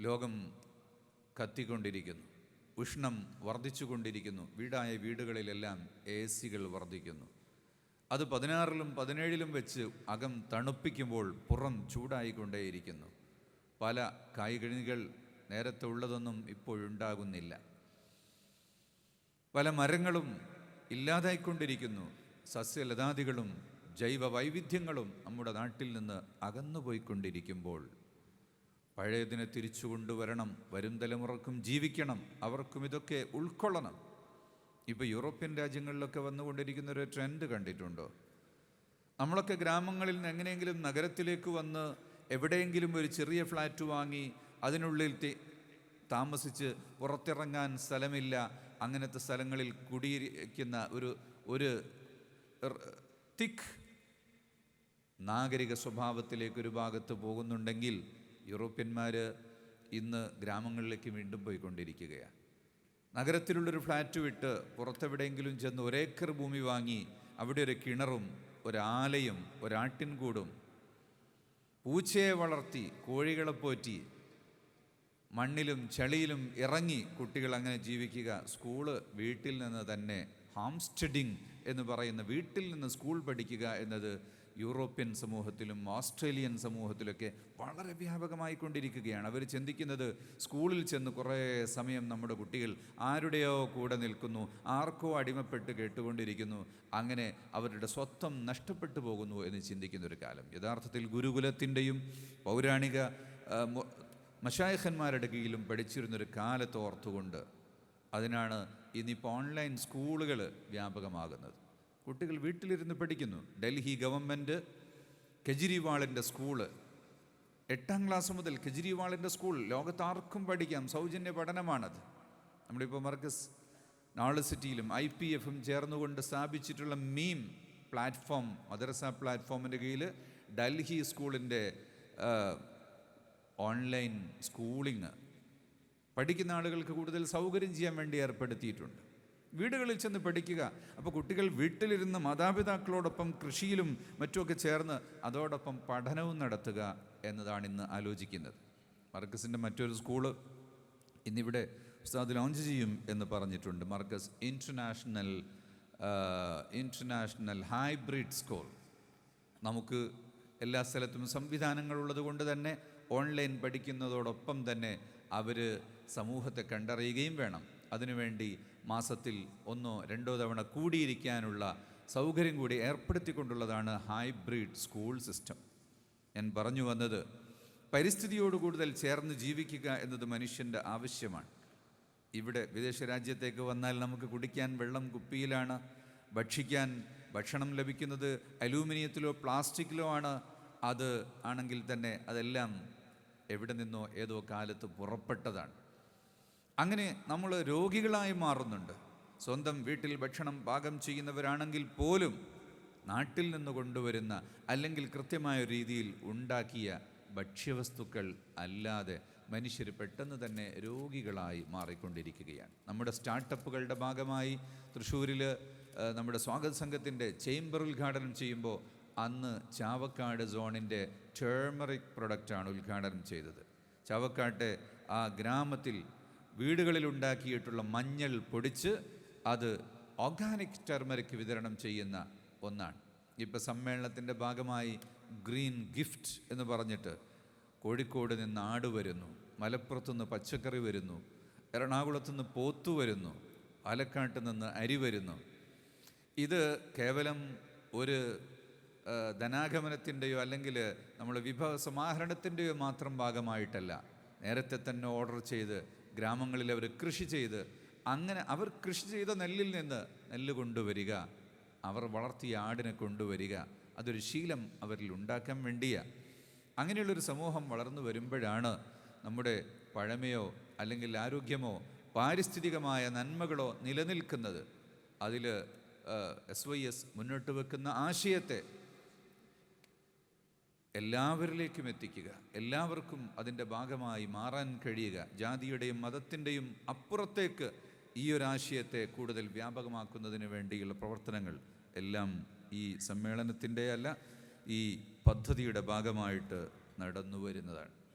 ലോകം കത്തിക്കൊണ്ടിരിക്കുന്നു. ഉഷ്ണം വർദ്ധിച്ചുകൊണ്ടിരിക്കുന്നു. വീടായ വീടുകളിലെല്ലാം എ സികൾ വർദ്ധിക്കുന്നു. അത് പതിനാറിലും പതിനേഴിലും വെച്ച് അകം തണുപ്പിക്കുമ്പോൾ പുറം ചൂടായിക്കൊണ്ടേയിരിക്കുന്നു. പല കായ്കനികൾ നേരത്തെ ഉള്ളതൊന്നും ഇപ്പോഴുണ്ടാകുന്നില്ല. പല മരങ്ങളും ഇല്ലാതായിക്കൊണ്ടിരിക്കുന്നു. സസ്യലതാദികളും ജൈവ വൈവിധ്യങ്ങളും നമ്മുടെ നാട്ടിൽ നിന്ന് അകന്നുപോയിക്കൊണ്ടിരിക്കുമ്പോൾ പഴയതിനെ തിരിച്ചു കൊണ്ടുവരണം വരും തലമുറക്കും ജീവിക്കണം അവർക്കും ഇതൊക്കെ ഉൾക്കൊള്ളണം. ഇപ്പോൾ യൂറോപ്യൻ രാജ്യങ്ങളിലൊക്കെ വന്നുകൊണ്ടിരിക്കുന്ന ഒരു ട്രെൻഡ് കണ്ടിട്ടുണ്ടോ? നമ്മളൊക്കെ ഗ്രാമങ്ങളിൽ നിന്ന് എങ്ങനെയെങ്കിലും നഗരത്തിലേക്ക് വന്ന് എവിടെയെങ്കിലും ഒരു ചെറിയ ഫ്ലാറ്റ് വാങ്ങി അതിനുള്ളിൽ താമസിച്ച് പുറത്തിറങ്ങാൻ സ്ഥലമില്ല അങ്ങനത്തെ സ്ഥലങ്ങളിൽ കുടിയിരിക്കുന്ന ഒരു ഒരു തിക് നാഗരിക സ്വഭാവത്തിലേക്ക് ഒരു ഭാഗത്ത് പോകുന്നുണ്ടെങ്കിൽ യൂറോപ്യന്മാർ ഇന്ന് ഗ്രാമങ്ങളിലേക്ക് വീണ്ടും പോയിക്കൊണ്ടിരിക്കുകയാണ് നഗരത്തിലുള്ളൊരു ഫ്ലാറ്റ് വിട്ട് പുറത്തെവിടെയെങ്കിലും ചെന്ന് ഒരേക്കർ ഭൂമി വാങ്ങി അവിടെ ഒരു കിണറും ഒരാലയും ഒരാട്ടിൻകൂടും പൂച്ചയെ വളർത്തി കോഴികളെ പോറ്റി മണ്ണിലും ചളിയിലും ഇറങ്ങി കുട്ടികൾ അങ്ങനെ ജീവിക്കുക. സ്കൂൾ വീട്ടിൽ നിന്ന് തന്നെ ഹാംസ്റ്റഡിങ് എന്ന് പറയുന്ന വീട്ടിൽ നിന്ന് സ്കൂൾ പഠിക്കുക എന്നത് യൂറോപ്യൻ സമൂഹത്തിലും ഓസ്ട്രേലിയൻ സമൂഹത്തിലൊക്കെ വളരെ വ്യാപകമായി കൊണ്ടിരിക്കുകയാണ് അവർ ചിന്തിക്കുന്നത് സ്കൂളിൽ ചെന്ന് കുറേ സമയം നമ്മുടെ കുട്ടികൾ ആരുടെയോ കൂടെ നിൽക്കുന്നു ആർക്കോ അടിമപ്പെട്ട് കേട്ടുകൊണ്ടിരിക്കുന്നു അങ്ങനെ അവരുടെ സ്വത്വം നഷ്ടപ്പെട്ടു പോകുന്നു എന്ന് ചിന്തിക്കുന്ന ഒരു കാലം. യഥാർത്ഥത്തിൽ ഗുരുകുലത്തിന്റെയും പൗരാണിക മഷായഖന്മാരുടെ കീഴിലും പഠിച്ചിരുന്നൊരു കാലത്ത് ഓർത്തുകൊണ്ട് അതിനാണ് ഇന്നിപ്പോൾ ഓൺലൈൻ സ്കൂളുകൾ വ്യാപകമാകുന്നത്. കുട്ടികൾ വീട്ടിലിരുന്ന് പഠിക്കുന്നു. ഡൽഹി ഗവൺമെന്റ് കെജ്രിവാളിന്റെ സ്കൂൾ. എട്ടാം ക്ലാസ് മുതൽ കെജ്രിവാളിന്റെ സ്കൂൾ. ലോകത്താർക്കും പഠിക്കാം. സൗജന്യ പഠനമാണത്. നമ്മളിപ്പോൾ മർക്കസ് നോളജ് സിറ്റിയിലും ഐ പി എഫും ചേർന്നുകൊണ്ട് സ്ഥാപിച്ചിട്ടുള്ള മീം പ്ലാറ്റ്ഫോം മദ്രസ പ്ലാറ്റ്ഫോമിന്റെ കീഴിൽ ഡൽഹി സ്കൂളിന്റെ ഓൺലൈൻ സ്കൂളിങ് പഠിക്കുന്ന ആളുകൾക്ക് കൂടുതൽ സൗകര്യം ചെയ്യാൻ വേണ്ടി ഏർപ്പെടുത്തിയിട്ടുണ്ട്. വീടുകളിൽ ചെന്ന് പഠിക്കുക. അപ്പോൾ കുട്ടികൾ വീട്ടിലിരുന്ന് മാതാപിതാക്കളോടൊപ്പം കൃഷിയിലും മറ്റുമൊക്കെ ചേർന്ന് അതോടൊപ്പം പഠനവും നടത്തുക എന്നതാണ് ഇന്ന് ആലോചിക്കുന്നത്. മർക്കസിന്റെ മറ്റൊരു സ്കൂൾ ഇന്നിവിടെ ഉസ്താദ് ലോഞ്ച് ചെയ്യും എന്ന് പറഞ്ഞിട്ടുണ്ട്. Markaz international international hybrid school. നമുക്ക് എല്ലാ സ്ഥലത്തും സംവിധാനങ്ങളുള്ളത് കൊണ്ട് തന്നെ ഓൺലൈൻ പഠിക്കുന്നതോടൊപ്പം തന്നെ അവർ സമൂഹത്തെ കണ്ടറിയുകയും വേണം. അതിനുവേണ്ടി മാസത്തിൽ ഒന്നോ രണ്ടോ തവണ കൂടിയിരിക്കാനുള്ള സൗകര്യം കൂടി ഏർപ്പെടുത്തിക്കൊണ്ടുള്ളതാണ് ഹൈബ്രിഡ് സ്കൂൾ സിസ്റ്റം. ഞാൻ പറഞ്ഞു വന്നത് പരിസ്ഥിതിയോട് കൂടുതൽ ചേർന്ന് ജീവിക്കുക എന്നത് മനുഷ്യന്റെ ആവശ്യമാണ്. ഇവിടെ വിദേശ രാജ്യത്തേക്ക് വന്നാൽ നമുക്ക് കുടിക്കാൻ വെള്ളം കുപ്പിയിലാണ് ഭക്ഷിക്കാൻ ഭക്ഷണം ലഭിക്കുന്നത് അലൂമിനിയത്തിലോ പ്ലാസ്റ്റിക്കിലോ ആണ്. അത് ആണെങ്കിൽ തന്നെ അതെല്ലാം എവിടെ നിന്നോ ഏതോ കാലത്ത് പുറപ്പെട്ടതാണ്. അങ്ങനെ നമ്മൾ രോഗികളായി മാറുന്നുണ്ട്. സ്വന്തം വീട്ടിൽ ഭക്ഷണം പാകം ചെയ്യുന്നവരാണെങ്കിൽ പോലും നാട്ടിൽ നിന്ന് കൊണ്ടുവരുന്ന അല്ലെങ്കിൽ കൃത്യമായ രീതിയിൽ ഉണ്ടാക്കിയ ഭക്ഷ്യവസ്തുക്കൾ അല്ലാതെ മനുഷ്യർ പെട്ടെന്ന് തന്നെ രോഗികളായി മാറിക്കൊണ്ടിരിക്കുകയാണ്. നമ്മുടെ സ്റ്റാർട്ടപ്പുകളുടെ ഭാഗമായി തൃശ്ശൂരിൽ നമ്മുടെ സ്വാഗത സംഘത്തിന്റെ ചേംബർ ഉദ്ഘാടനം ചെയ്യുമ്പോൾ അന്ന് ചാവക്കാട് സോണിന്റെ ടേമറിക് പ്രൊഡക്റ്റാണ് ഉദ്ഘാടനം ചെയ്തത്. ചാവക്കാട്ടെ ആ ഗ്രാമത്തിൽ വീടുകളിൽ ഉണ്ടാക്കിയിട്ടുള്ള മഞ്ഞൾ പൊടിച്ച് അത് ഓർഗാനിക് ടെർമറിക് വിതരണം ചെയ്യുന്ന ഒന്നാണ്. ഇപ്പോൾ സമ്മേളനത്തിന്റെ ഭാഗമായി ഗ്രീൻ ഗിഫ്റ്റ് എന്ന് പറഞ്ഞിട്ട് കോഴിക്കോട് നിന്ന് ആട് വരുന്നു മലപ്പുറത്തു നിന്ന് പച്ചക്കറി വരുന്നു എറണാകുളത്തു നിന്ന് പോത്തു വരുന്നു പാലക്കാട്ട് നിന്ന് അരി വരുന്നു. ഇത് കേവലം ഒരു ധനാഗമനത്തിന്റെയോ അല്ലെങ്കിൽ നമ്മൾ വിഭവ സമാഹരണത്തിന്റെയോ മാത്രം ഭാഗമായിട്ടല്ല. നേരത്തെ തന്നെ ഓർഡർ ചെയ്ത് ഗ്രാമങ്ങളിൽ അവർ കൃഷി ചെയ്ത് അങ്ങനെ അവർ കൃഷി ചെയ്ത നെല്ലിൽ നിന്ന് നെല്ല് കൊണ്ടുവരിക അവർ വളർത്തിയ ആടിനെ കൊണ്ടുവരിക അതൊരു ശീലം അവരിൽ ഉണ്ടാക്കാൻ വേണ്ടിയാണ് അങ്ങനെയുള്ളൊരു സമൂഹം വളർന്നു വരുമ്പോഴാണ് നമ്മുടെ പഴമയോ അല്ലെങ്കിൽ ആരോഗ്യമോ പാരിസ്ഥിതികമായ നന്മകളോ നിലനിൽക്കുന്നത്. അതിൽ എസ് വൈ എസ് മുന്നോട്ട് വെക്കുന്ന ആശയത്തെ എല്ലാവരിലേക്കും എത്തിക്കുക. എല്ലാവർക്കും അതിന്റെ ഭാഗമായി മാറാൻ കഴിയുക. ജാതിയുടെയും മതത്തിന്റെയും അപ്പുറത്തേക്ക് ഈ ഒരു ആശയത്തെ കൂടുതൽ വ്യാപകമാക്കുന്നതിന് വേണ്ടിയുള്ള പ്രവർത്തനങ്ങൾ എല്ലാം ഈ സമ്മേളനത്തിന്റെ അല്ല ഈ പദ്ധതിയുടെ ഭാഗമായിട്ട് നടന്നു വരുന്നതാണ്